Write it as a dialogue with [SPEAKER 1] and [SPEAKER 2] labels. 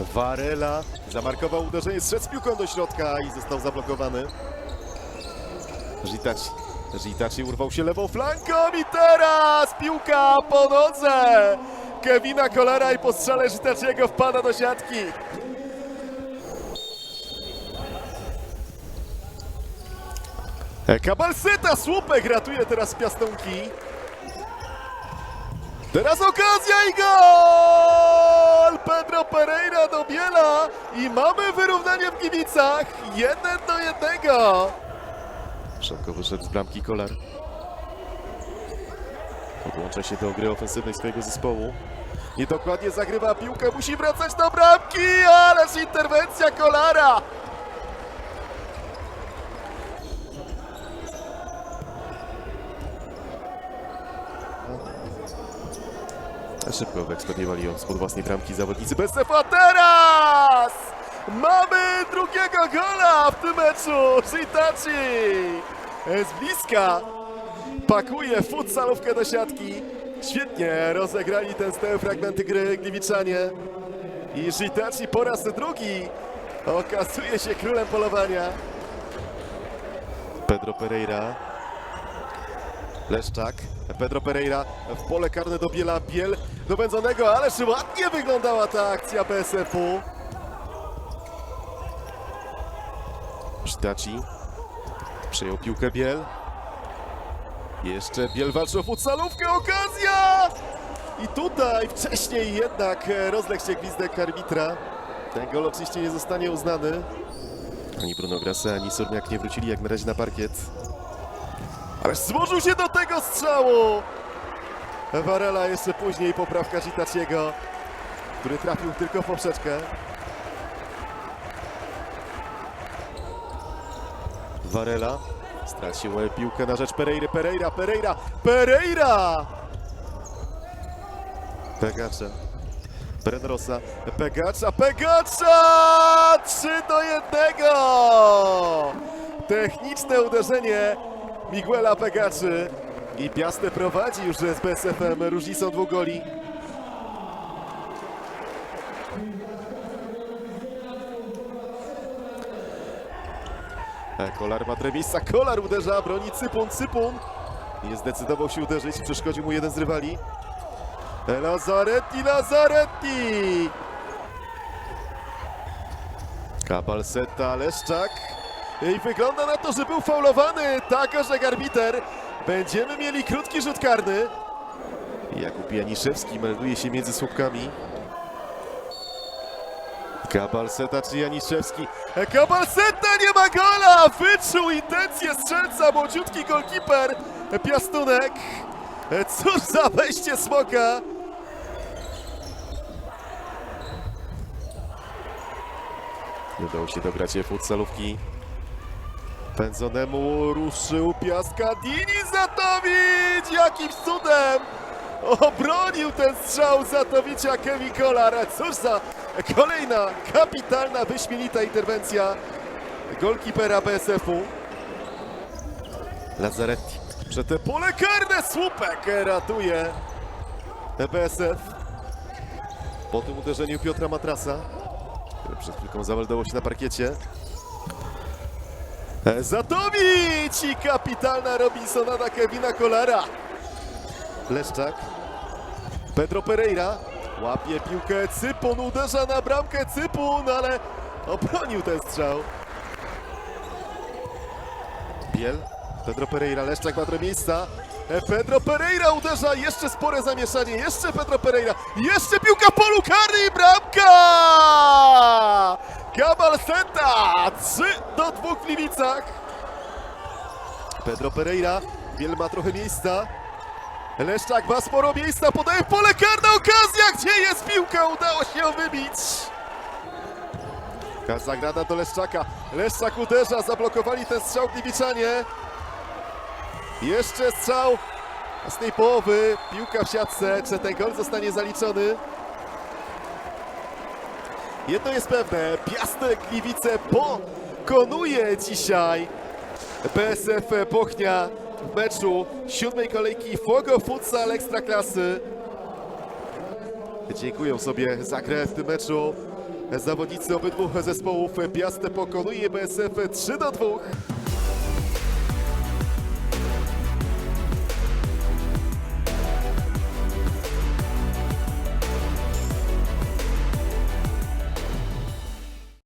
[SPEAKER 1] Varela zamarkował uderzenie, strzec piłką do środka i został zablokowany. Żitaci. Żitaci urwał się lewą flanką i teraz piłka po nodze Kevina Kolera i po strzale Żitaciego wpada do siatki. Kabalseta słupek ratuje teraz piastunki. Teraz okazja i gol! Pedro Pereira do Biela i mamy wyrównanie w Gliwicach. Jeden do jednego. Szybko wyszedł z bramki Kolar. Podłącza się do gry ofensywnej swojego zespołu. Niedokładnie zagrywa piłkę, musi wracać do bramki, ależ interwencja Kolara! Szybko wyekspediowali ją spod własnej bramki zawodnicy bez a teraz! Mamy drugiego gola w tym meczu! Shitachi! Z bliska pakuje futsalówkę do siatki. Świetnie rozegrali ten stałe fragmenty gry Gliwiczanie. I Shitachi po raz drugi okazuje się królem polowania. Pedro Pereira Leszczak, Pedro Pereira w pole karne do Biela, Biel do Będzonego, ależ ładnie wyglądała ta akcja PSF-u. Sztaci przejął piłkę Biel. Jeszcze Biel walczy o futsalówkę, okazja! I tutaj wcześniej jednak e, rozległ się gwizdek arbitra. Ten gol oczywiście nie zostanie uznany. Ani Bruno Grasa, ani Surniak nie wrócili jak na razie na parkiet. Ale złożył się do tego strzału! Varela jeszcze później poprawka Gitaciego, który trafił tylko w poprzeczkę. Varela stracił piłkę na rzecz Pereira, Pereira, Pereira, Pereira! Pegacza. Brenrosa, Pegacza, Pegacza! 3 do 1! Techniczne uderzenie Miguela Pegaczy i Piastę prowadzi już z BSF-em różnicą dwóch goli. E, Kolar ma trochę Kolar uderza, broni Cypun, Cypun. Nie zdecydował się uderzyć, przeszkodził mu jeden z rywali. E, Lazaretti, Lazaretti! Kabalseta, Leszczak. I wygląda na to, że był faulowany. Tak, że arbiter. Będziemy mieli krótki rzut karny. Jakub Janiszewski melduje się między słupkami. Kabalseta czy Janiszewski? E, Kabalseta nie ma gola! Wyczuł intencję strzelca, młodziutki golkiper Piastunek. E, Cóż za wejście smoka! Udało się dograć futsalówki. Pędzonemu ruszył piaska Dini Zatowicz! Jakimś cudem obronił ten strzał Zatowicza Kevin Kolar. Cóż za kolejna kapitalna, wyśmienita interwencja golkipera BSF-u. Lazaretti przed te pole karne słupek ratuje BSF. Po tym uderzeniu Piotra Matrasa, który przed chwilką się na parkiecie. Zatowicz i kapitalna Robinsonada Kevina Kolara. Leszczak. Pedro Pereira łapie piłkę Cypun, uderza na bramkę Cypun, ale obronił ten strzał. Biel, Pedro Pereira, Leszczak ma trochę miejsca. E, Pedro Pereira uderza, jeszcze spore zamieszanie, jeszcze Pedro Pereira, jeszcze piłka polu karny bramka! Kabal Senta, 3 do 2 w Gliwicach. Pedro Pereira, Biel ma trochę miejsca. Leszczak ma sporo miejsca, podaje pole karne, okazja, gdzie jest piłka, udało się ją wybić. Zagrada do Leszczaka, Leszczak uderza, zablokowali ten strzał Gliwiczanie. Jeszcze strzał z tej połowy, piłka w siatce, czy ten gol zostanie zaliczony? Jedno jest pewne, Piastek Gliwice pokonuje dzisiaj BSF Bochnia w meczu siódmej kolejki Fogo Futsal Ekstraklasy. Dziękuję sobie za grę w tym meczu Zawodnicy obydwu zespołów Piast pokonuje BSF 3 do 2.